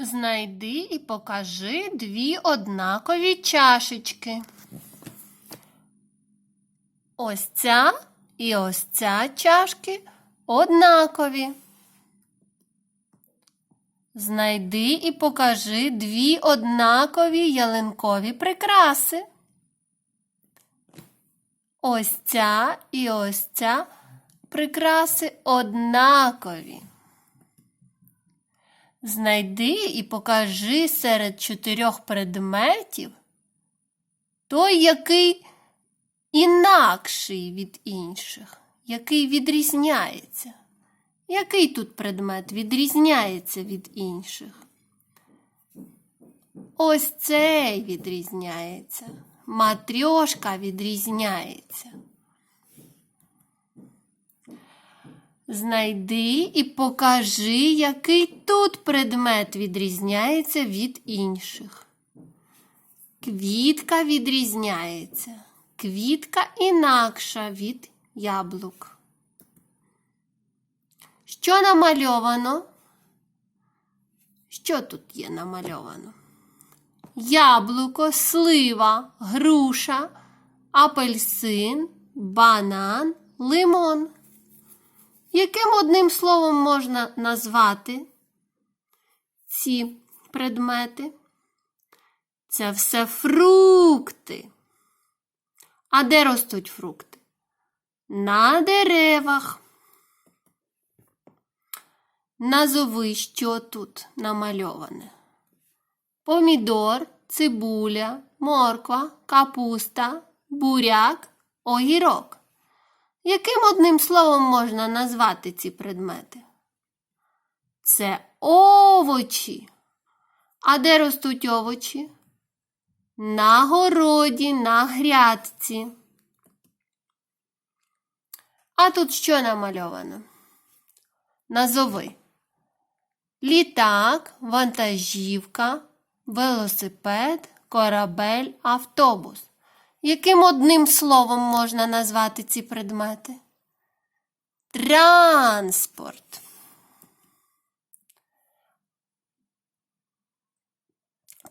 Знайди і покажи дві однакові чашечки. Ось ця і ось ця чашки однакові. Знайди і покажи дві однакові ялинкові прикраси. Ось ця і ось ця прикраси однакові. Знайди і покажи серед чотирьох предметів той, який інакший від інших, який відрізняється. Який тут предмет відрізняється від інших? Ось цей відрізняється. Матрьошка відрізняється. Знайди і покажи, який тут предмет відрізняється від інших. Квітка відрізняється. Квітка інакша від яблук. Що намальовано? Що тут є намальовано? Яблуко, слива, груша, апельсин, банан, лимон. Яким одним словом можна назвати ці предмети? Це все фрукти. А де ростуть фрукти? На деревах. Назови, що тут намальоване. Помідор, цибуля, морква, капуста, буряк, огірок. Яким одним словом можна назвати ці предмети? Це овочі. А де ростуть овочі? На городі, на грядці. А тут що намальовано? Назови. Літак, вантажівка, велосипед, корабель, автобус. Яким одним словом можна назвати ці предмети? Транспорт.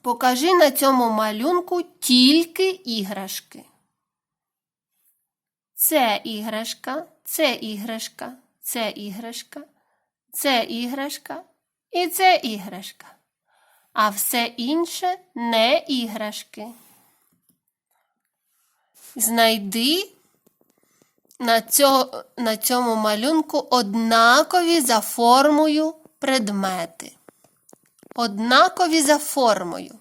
Покажи на цьому малюнку тільки іграшки. Це іграшка, це іграшка, це іграшка, це іграшка і це іграшка. А все інше не іграшки. Знайди на, цьо, на цьому малюнку однакові за формою предмети. Однакові за формою.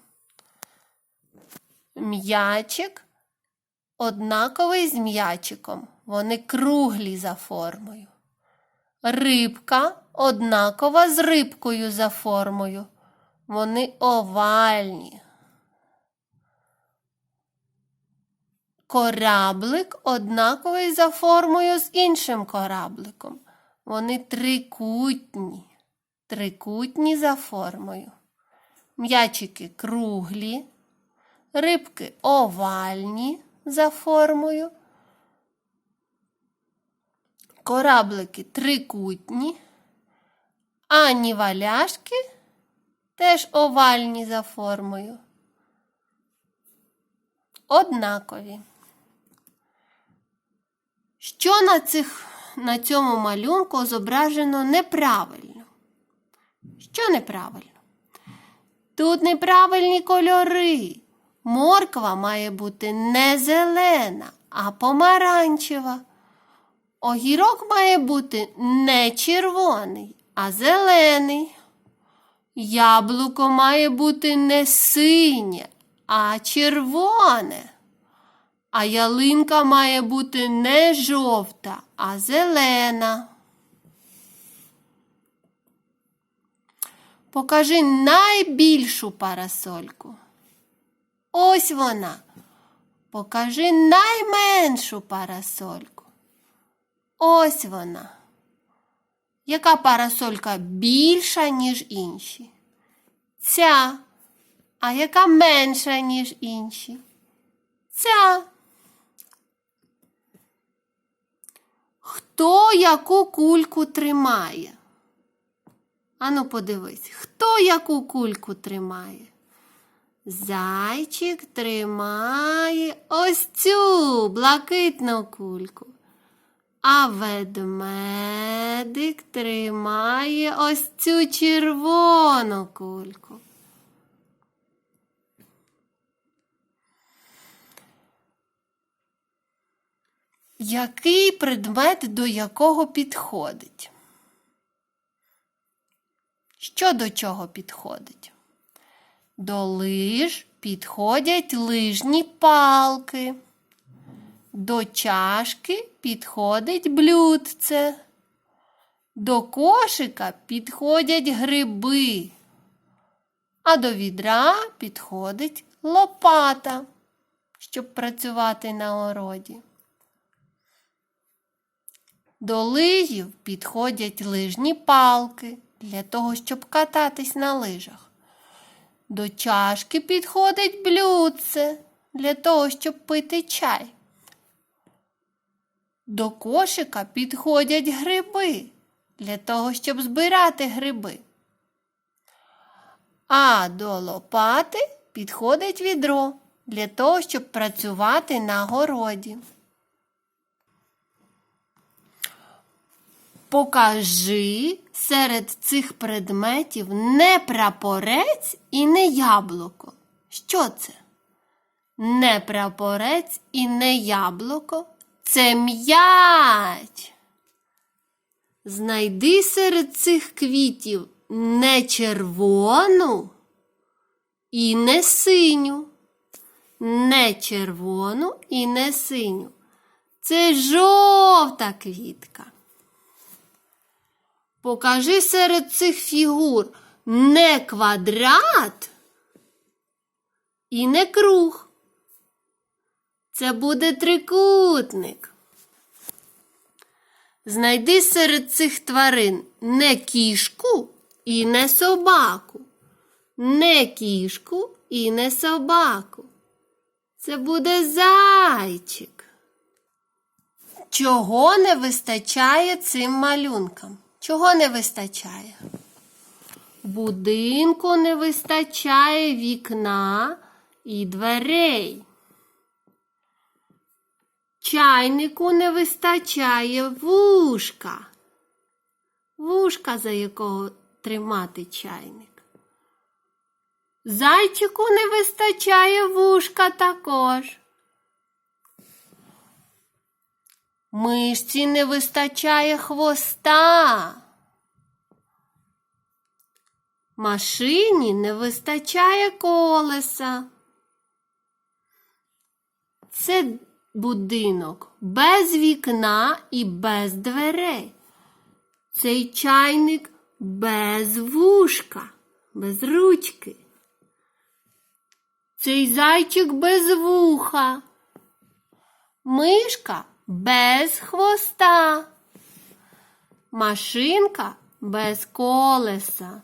М'ячик однаковий з м'ячиком. Вони круглі за формою. Рибка однакова з рибкою за формою. Вони овальні. Кораблик однаковий за формою з іншим корабликом. Вони трикутні, трикутні за формою. М'ячики круглі, рибки овальні за формою. Кораблики трикутні, а ніваляшки теж овальні за формою. Однакові. Що на, цих, на цьому малюнку зображено неправильно? Що неправильно? Тут неправильні кольори. Морква має бути не зелена, а помаранчева. Огірок має бути не червоний, а зелений. Яблуко має бути не синє, а червоне. А ялинка має бути не жовта, а зелена. Покажи найбільшу парасольку. Ось вона. Покажи найменшу парасольку. Ось вона. Яка парасолька більша, ніж інші? Ця. А яка менша, ніж інші? Ця. Хто яку кульку тримає? Ану, подивись, хто яку кульку тримає? Зайчик тримає ось цю блакитну кульку. А ведмедик тримає ось цю червону кульку. Який предмет до якого підходить? Що до чого підходить? До лиж підходять лижні палки. До чашки підходить блюдце. До кошика підходять гриби, а до відра підходить лопата, щоб працювати на городі. До лижів підходять лижні палки для того, щоб кататись на лижах. До чашки підходить блюдце для того, щоб пити чай. До кошика підходять гриби для того, щоб збирати гриби. А до лопати підходить відро для того, щоб працювати на городі. Покажи серед цих предметів не прапорець і не яблуко. Що це? Не прапорець і не яблуко. Це м'яч. Знайди серед цих квітів не червону і не синю. Не червону і не синю. Це жовта квітка. Покажи серед цих фігур не квадрат і не круг. Це буде трикутник. Знайди серед цих тварин не кішку і не собаку. Не кішку і не собаку. Це буде зайчик. Чого не вистачає цим малюнкам? Чого не вистачає? Будинку не вистачає вікна і дверей. Чайнику не вистачає вушка. Вушка, за якого тримати чайник. Зайчику не вистачає вушка також. Мишці не вистачає хвоста. Машині не вистачає колеса. Це будинок без вікна і без дверей. Цей чайник без вушка, без ручки. Цей зайчик без вуха. Мишка без хвоста. Машинка без колеса.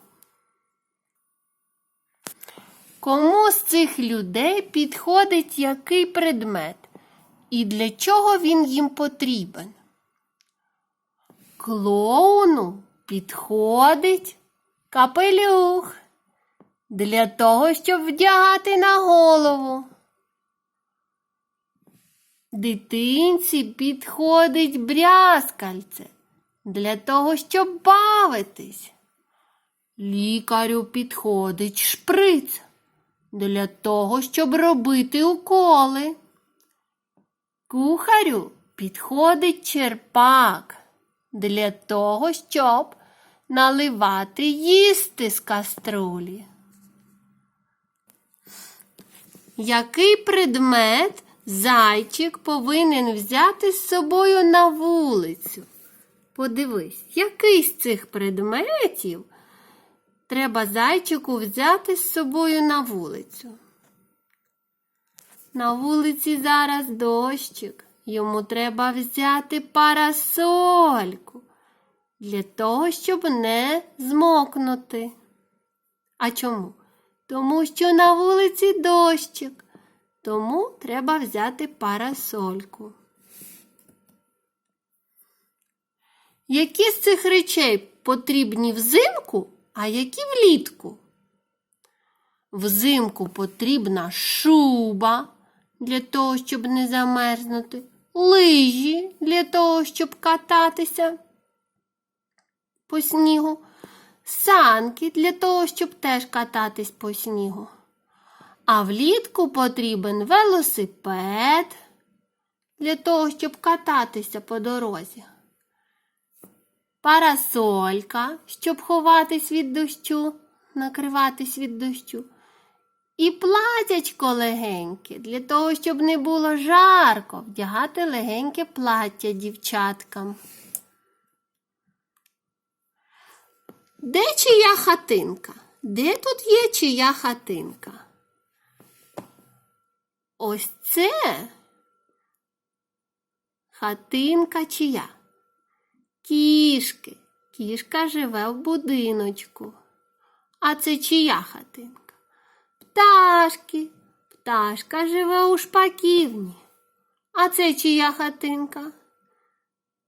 Кому з цих людей підходить який предмет і для чого він їм потрібен? Клоуну підходить капелюх для того, щоб вдягати на голову. Дитинці підходить брязкальце для того, щоб бавитись. Лікарю підходить шприц для того, щоб робити уколи. Кухарю підходить черпак для того, щоб наливати їсти з каструлі. Який предмет зайчик повинен взяти з собою на вулицю? Подивись, який з цих предметів треба зайчику взяти з собою на вулицю? На вулиці зараз дощик. Йому треба взяти парасольку для того, щоб не змокнути. А чому? Тому що на вулиці дощик, тому треба взяти парасольку. Які з цих речей потрібні взимку, а які влітку? Взимку потрібна шуба для того, щоб не замерзнути, лижі для того, щоб кататися по снігу, санки для того, щоб теж кататись по снігу. А влітку потрібен велосипед для того, щоб кататися по дорозі. Парасолька, щоб ховатись від дощу, накриватись від дощу. І платячко легеньке, для того, щоб не було жарко, вдягати легеньке плаття дівчаткам. Де чия хатинка? Де тут є чия хатинка? Ось це хатинка чия? Кішки. Кішка живе в будиночку. А це чия хатинка? Пташки. Пташка живе у шпаківні. А це чия хатинка?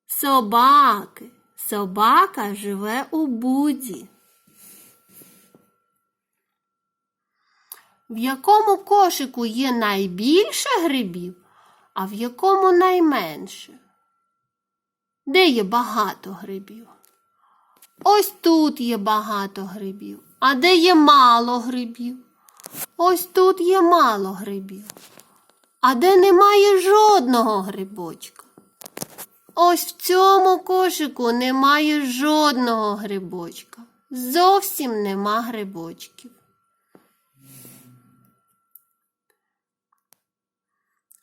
Собаки. Собака живе у буді. В якому кошику є найбільше грибів, а в якому найменше? Де є багато грибів? Ось тут є багато грибів. А де є мало грибів? Ось тут є мало грибів. А де немає жодного грибочка? Ось в цьому кошику немає жодного грибочка. Зовсім нема грибочків.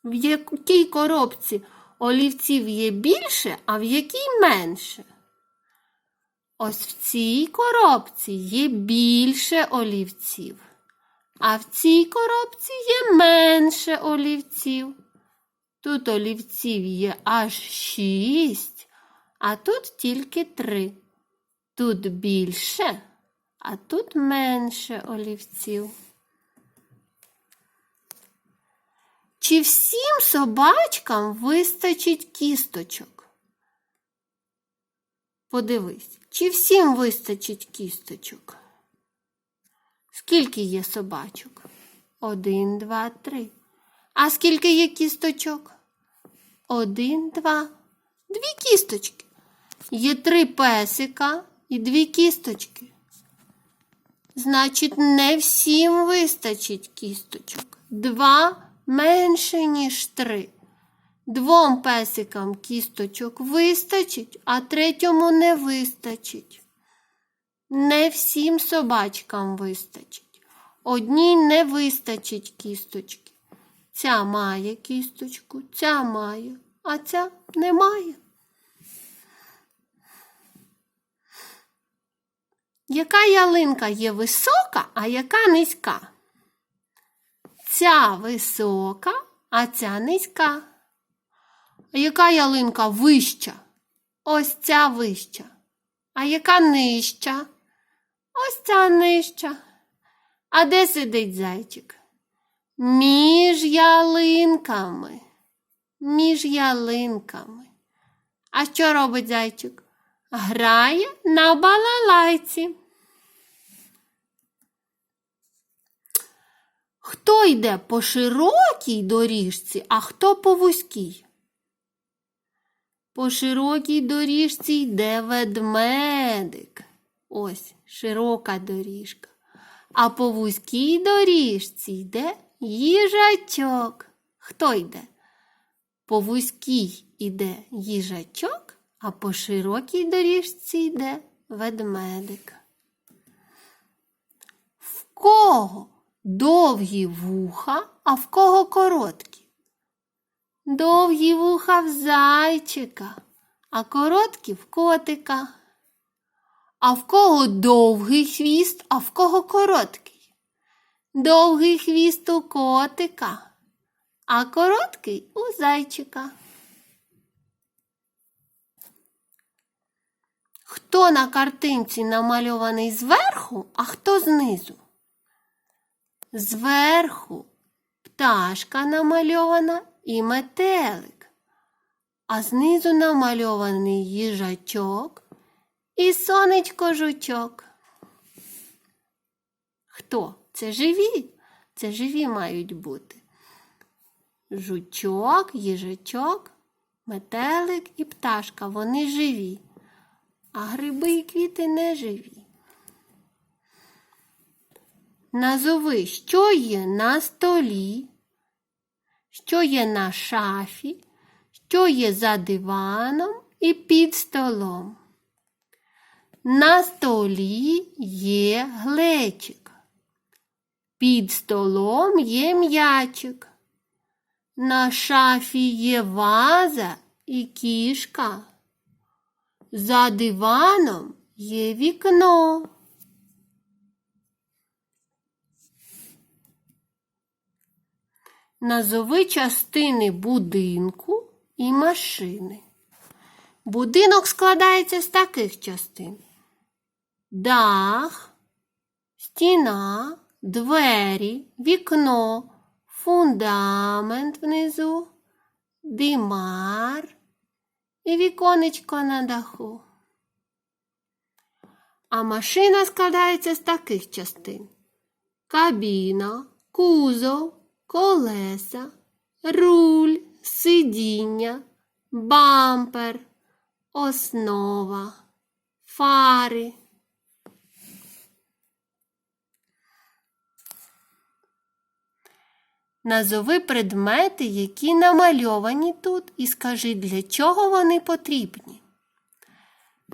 В якій коробці олівців є більше, а в якій менше? Ось в цій коробці є більше олівців, а в цій коробці є менше олівців. Тут олівців є аж шість, а тут тільки три. Тут більше, а тут менше олівців. Чи всім собачкам вистачить кісточок? Подивись, чи всім вистачить кісточок? Скільки є собачок? Один, два, три. А скільки є кісточок? Один, два. Дві кісточки. Є три песика і дві кісточки. Значить, не всім вистачить кісточок. Два менше, ніж три. Двом песикам кісточок вистачить, а третьому не вистачить. Не всім собачкам вистачить. Одній не вистачить кісточки. Ця має кісточку, ця має, а ця не має. Яка ялинка є висока, а яка низька? Ця висока, а ця низька. Яка ялинка вища? Ось ця вища. А яка нижча? Ось ця нижча. А де сидить зайчик? Між ялинками. Між ялинками. А що робить зайчик? Грає на балалайці. Йде по широкій доріжці, а хто по вузькій? По широкій доріжці йде ведмедик. Ось широка доріжка. А по вузькій доріжці йде їжачок. Хто йде? По вузькій йде їжачок, а по широкій доріжці йде ведмедик. В кого довгі вуха, а в кого короткі? Довгі вуха в зайчика, а короткі в котика. А в кого довгий хвіст, а в кого короткий? Довгий хвіст у котика, а короткий у зайчика. Хто на картинці намальований зверху, а хто знизу? Зверху пташка намальована і метелик, а знизу намальований їжачок і сонечко жучок. хто? Це живі. Це живі мають бути. Жучок, їжачок, метелик і пташка. Вони живі. А гриби і квіти не живі. Назови, що є на столі, що є на шафі, що є за диваном і під столом. На столі є глечик. Під столом є м'ячик. На шафі є ваза і кішка. За диваном є вікно. Назови частини будинку і машини. Будинок складається з таких частин: дах, стіна, двері, вікно, фундамент внизу, димар і віконечко на даху. А машина складається з таких частин: кабіна, кузов, колеса, руль, сидіння, бампер, основа, фари. Назови предмети, які намальовані тут, і скажи, для чого вони потрібні.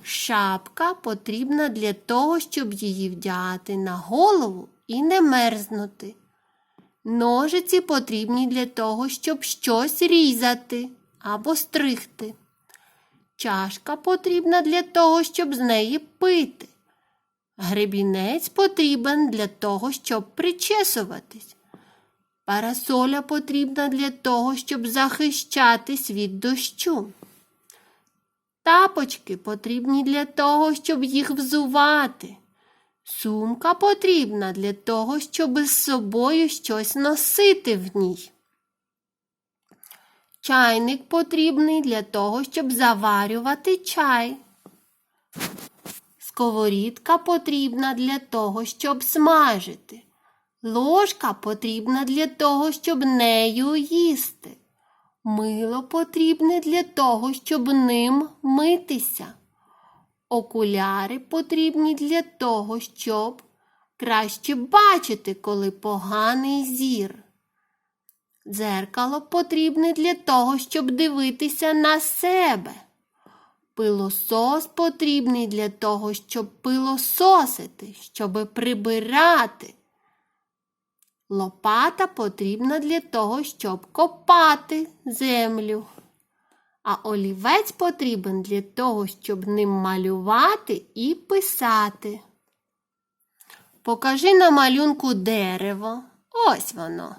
Шапка потрібна для того, щоб її вдягати на голову і не мерзнути. Ножиці потрібні для того, щоб щось різати або стригти. Чашка потрібна для того, щоб з неї пити. Гребінець потрібен для того, щоб причесуватись. Парасоля потрібна для того, щоб захищатись від дощу. Тапочки потрібні для того, щоб їх взувати. Сумка потрібна для того, щоб з собою щось носити в ній. Чайник потрібний для того, щоб заварювати чай. Сковорідка потрібна для того, щоб смажити. Ложка потрібна для того, щоб нею їсти. Мило потрібне для того, щоб ним митися. Окуляри потрібні для того, щоб краще бачити, коли поганий зір. Дзеркало потрібне для того, щоб дивитися на себе. Пилосос потрібний для того, щоб пилососити, щоб прибирати. Лопата потрібна для того, щоб копати землю. А олівець потрібен для того, щоб ним малювати і писати. Покажи на малюнку дерево. Ось воно.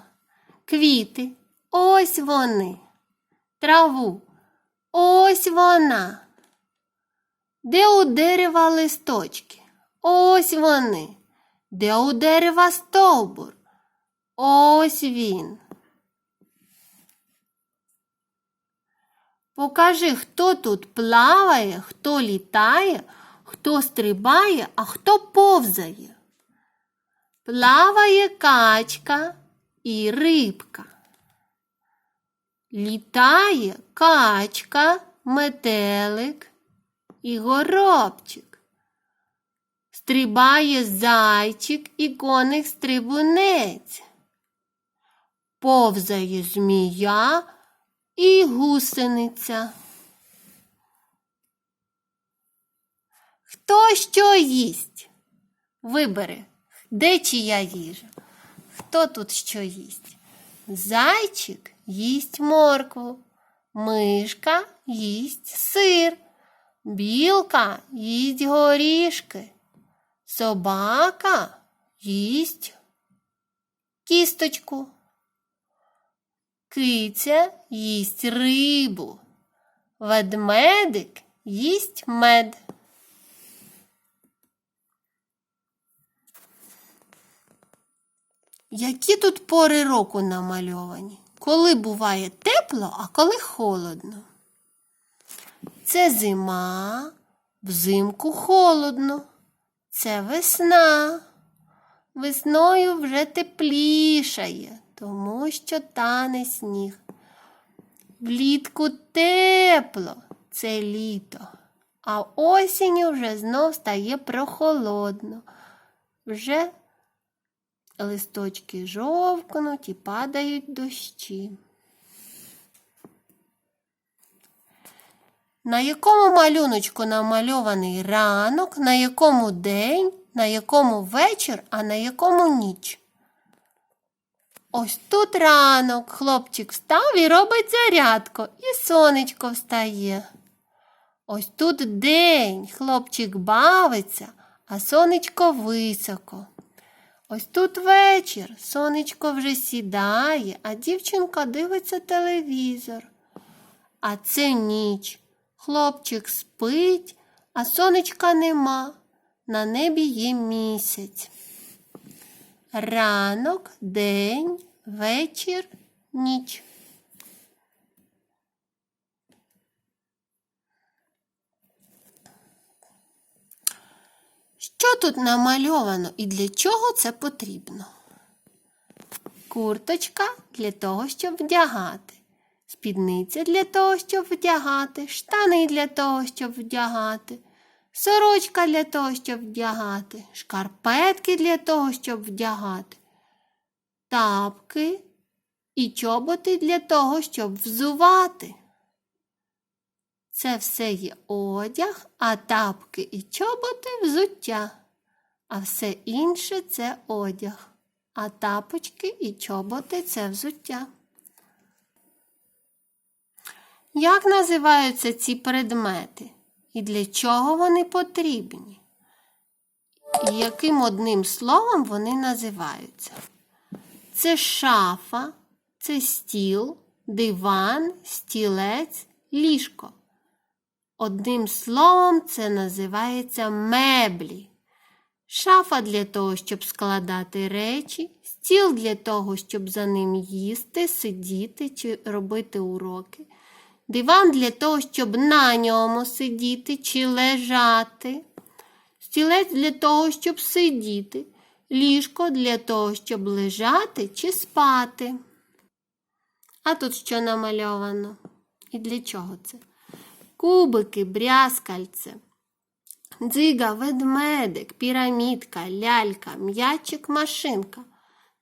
Квіти. Ось вони. Траву. Ось вона. Де у дерева листочки? Ось вони. Де у дерева стовбур? Ось він. Покажи, хто тут плаває, хто літає, хто стрибає, а хто повзає. Плаває качка і рибка. Літає качка, метелик і горобчик. Стрибає зайчик і коник стрибунець. Повзає змія і гусениця. Хто що їсть? Вибери, де чия їжа? Хто тут що їсть? Зайчик їсть моркву, мишка їсть сир, білка їсть горішки, собака їсть кісточку. Киця їсть рибу, ведмедик їсть мед. Які тут пори року намальовані? Коли буває тепло, а коли холодно? Це зима, взимку холодно, це весна, Весною вже теплішає, тому що тане сніг. Влітку тепло це літо, а осінню вже знов стає прохолодно. Вже листочки жовкнуть і падають дощі. На якому малюночку намальований ранок, на якому день, на якому вечір, а на якому ніч? Ось тут ранок, хлопчик встав і робить зарядку, і сонечко встає. Ось тут день, хлопчик бавиться, а сонечко високо. Ось тут вечір, сонечко вже сідає, а дівчинка дивиться телевізор. А це ніч. Хлопчик спить, а сонечка нема. На небі є місяць. Ранок, день, вечір, ніч. Що тут намальовано і для чого це потрібно? Курточка для того, щоб вдягати. Спідниця для того, щоб вдягати, штани для того, щоб вдягати, сорочка для того, щоб вдягати, шкарпетки для того, щоб вдягати, тапки і чоботи для того, щоб взувати. Це все є одяг, а тапки і чоботи взуття, а все інше це одяг, а тапочки і чоботи це взуття. Як називаються ці предмети і для чого вони потрібні? І яким одним словом вони називаються? Це шафа, це стіл, диван, стілець, ліжко. Одним словом, це називається меблі. Шафа для того, щоб складати речі, стіл для того, щоб за ним їсти, сидіти чи робити уроки. Диван для того, щоб на ньому сидіти чи лежати. Стілець для того, щоб сидіти. Ліжко для того, щоб лежати чи спати. А тут що намальовано? І для чого це? Кубики, брязкальце, дзига, ведмедик, пірамідка, лялька, м'ячик, машинка.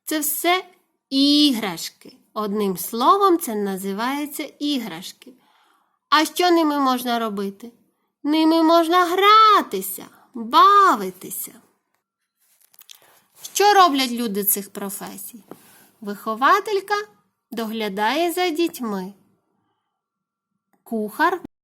Це все іграшки. Одним словом, це називається іграшки. А що ними можна робити? Ними можна гратися, бавитися. Що роблять люди цих професій? Вихователька доглядає за дітьми. Кухар